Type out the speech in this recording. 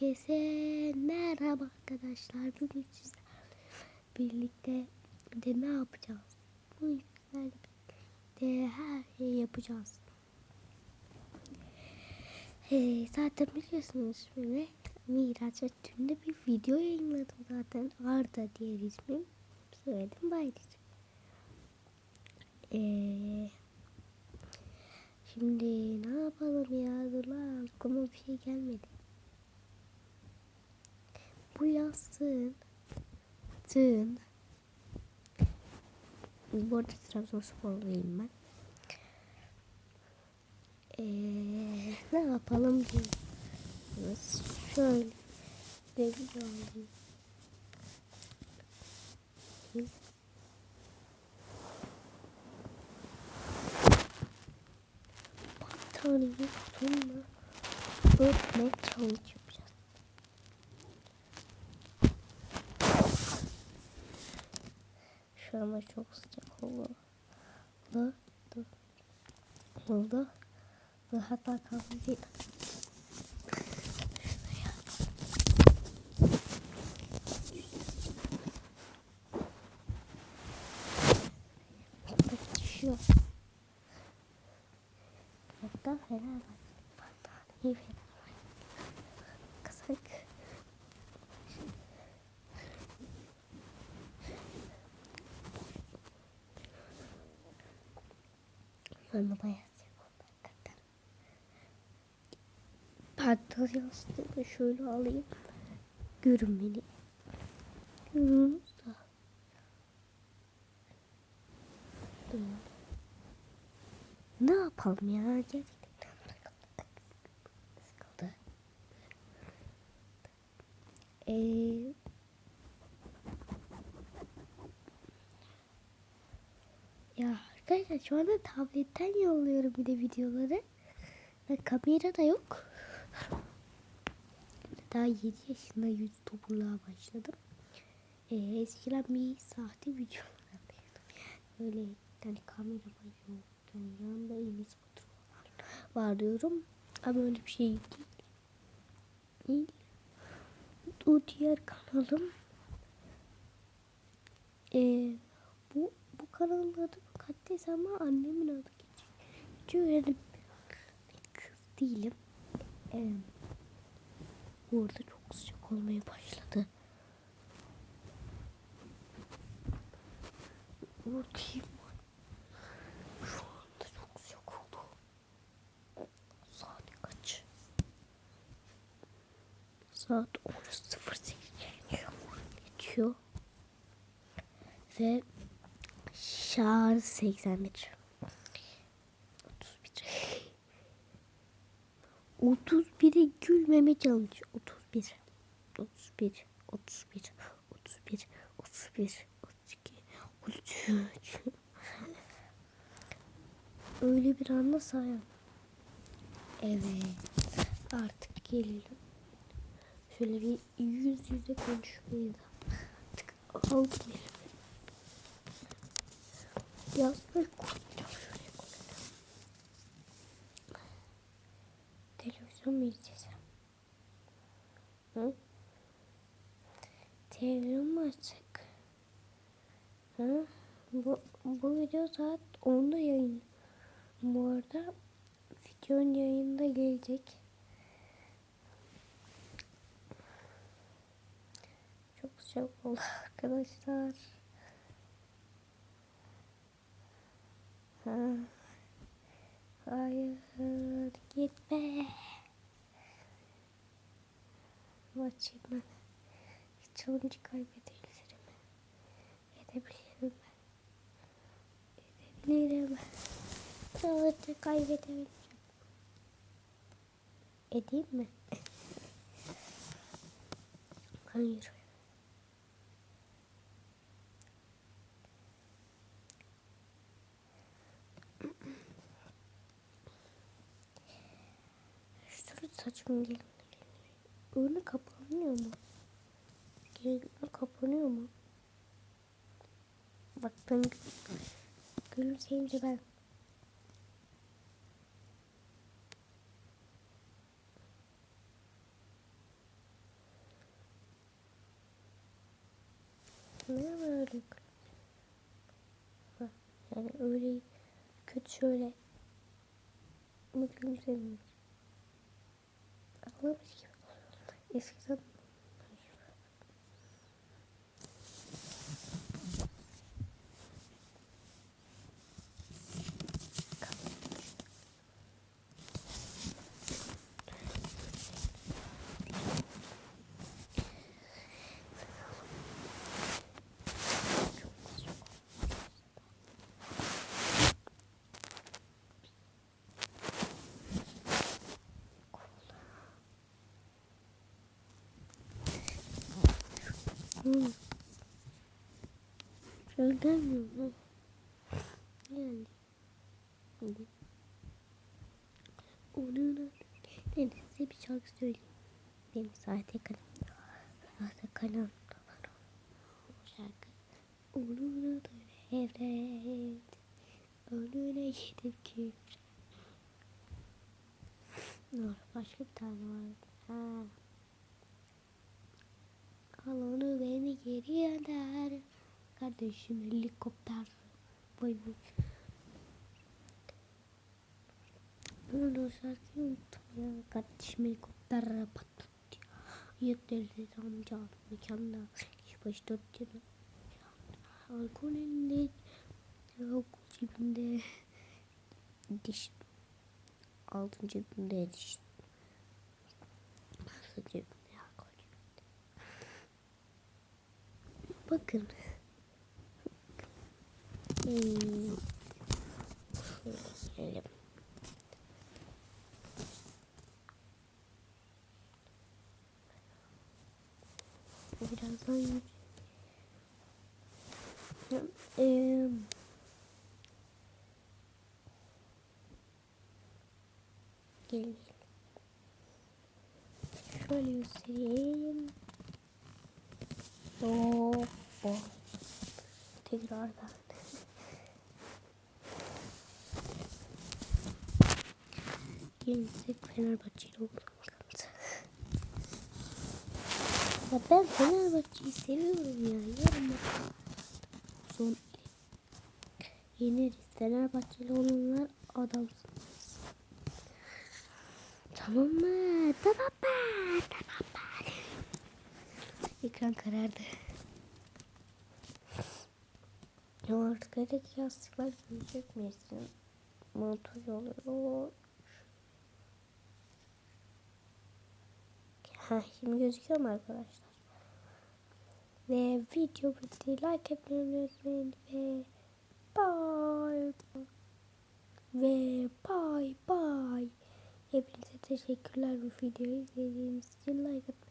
Herkese merhaba arkadaşlar. Bugün sizlerle birlikte de ne yapacağız? Bugün birlikte her şeyi yapacağız. Ee, zaten biliyorsunuz beni Miraç Ötün'de bir video yayınladım zaten. Arda diye ismim. Söyledim Baydır. Ee, şimdi ne yapalım ya? Dur lan aklıma bir şey gelmedi. Bu yazsın. Tın. Bu arada Trabzonsporluyum ben. Ee, ne yapalım diyoruz. Şöyle. Deli alayım. Battaniye sonra örtme challenge yapacağız. Şu anda çok sıcak oldu. Oldu. Oldu. Hatta kaldı. Düşüyor. Hatta Fenerbahçe. Battaniye Fenerbahçe. Kızak. Hakikaten. Pantolon yastığımı şöyle alayım. Görün beni. Görün. Ne yapalım ya? Gerçekten sıkıldı. Ee, ya arkadaşlar şu anda tabletten yolluyorum bir de videoları. Ve kamera da yok. Daha 7 yaşında YouTuber'lığa başladım. Ee, eskiden bir sahte videolar yapıyordum. Böyle yani kamera yok. Yani yanında Batur falan var diyorum. Ama öyle bir şey değil. değil. O diğer kanalım. Ee, bu bu kanalın adı Mukaddes ama annemin adı geçiyor. Bir kız değilim. Ee, bu arada çok sıcak olmaya başladı. Bakayım. Şu anda çok sıcak oldu. Saat kaç? Saat 10.08 geçiyor. geçiyor. Ve şarj 81. 31. 31'e gülmeme challenge. 31. 31. 31. 31. 31. 32. 33. Öyle bir anda sayalım. Evet. Artık gelelim. Şöyle bir yüz yüze konuşmayı da artık aldım elime. Yazları koyacağım şuraya koyacağım. Televizyon mu izleyeceğim? Hı? Televizyon mu açsak? Hı? Bu, bu video saat 10'da yayın. Bu arada videonun yayında gelecek. Çok sıcak oldu arkadaşlar. Hayır gitme. Maçayım ben. Challenge kaybedebilirim. Edebilirim ben. Edebilirim. Challenge kaybedebilirim. Edeyim mi? Hayır. Saçım gelin. Önü kapanıyor mu? Gelinler kapanıyor mu? Bak ben gülümseyince ben Ne böyle? Yani öyle kötü şöyle mı gülümsemiyorum. улыбочки и сказал Hmm. Şöyle gelmiyor mu? Yani. Hadi. Onun ben size bir şarkı söyleyeyim. Benim sahte kalem. Sahte kalem de var. O şarkı. Onun adı Evret. Önüne gidip ki. Başka bir tane var. Ha. Al onu beni geri gönder. Kardeşim helikopter. Vay vay. Ben o şarkıyı unuttum ya. Kardeşim helikopter patlattı. Yetlerdi amca mekanda. İş başı dört yana. Alkol elinde. Alkol cebinde. Diş. Altın cebinde diş. Bakın. Hmm. Şöyle. Birazdan. Eee Gelin. Şöyle göstereyim. Hoppa. Tekrardan. Yenilsek Fenerbahçe'yle oynamamız. Ya ben Fenerbahçe'yi seviyorum ya. Yarın son yeniriz. Fenerbahçeli olanlar adamsınız. Tamam mı? Tamam mı? Tamam mı? Ekran karardı. Evdeki yastıklar büyüyecek misin? Montaj oluyor. Ha, şimdi gözüküyor mu arkadaşlar? Ve video bitti. Like etmeyi unutmayın ve bye. Ve bye bye. Hepinize teşekkürler bu videoyu izlediğiniz için like atmayı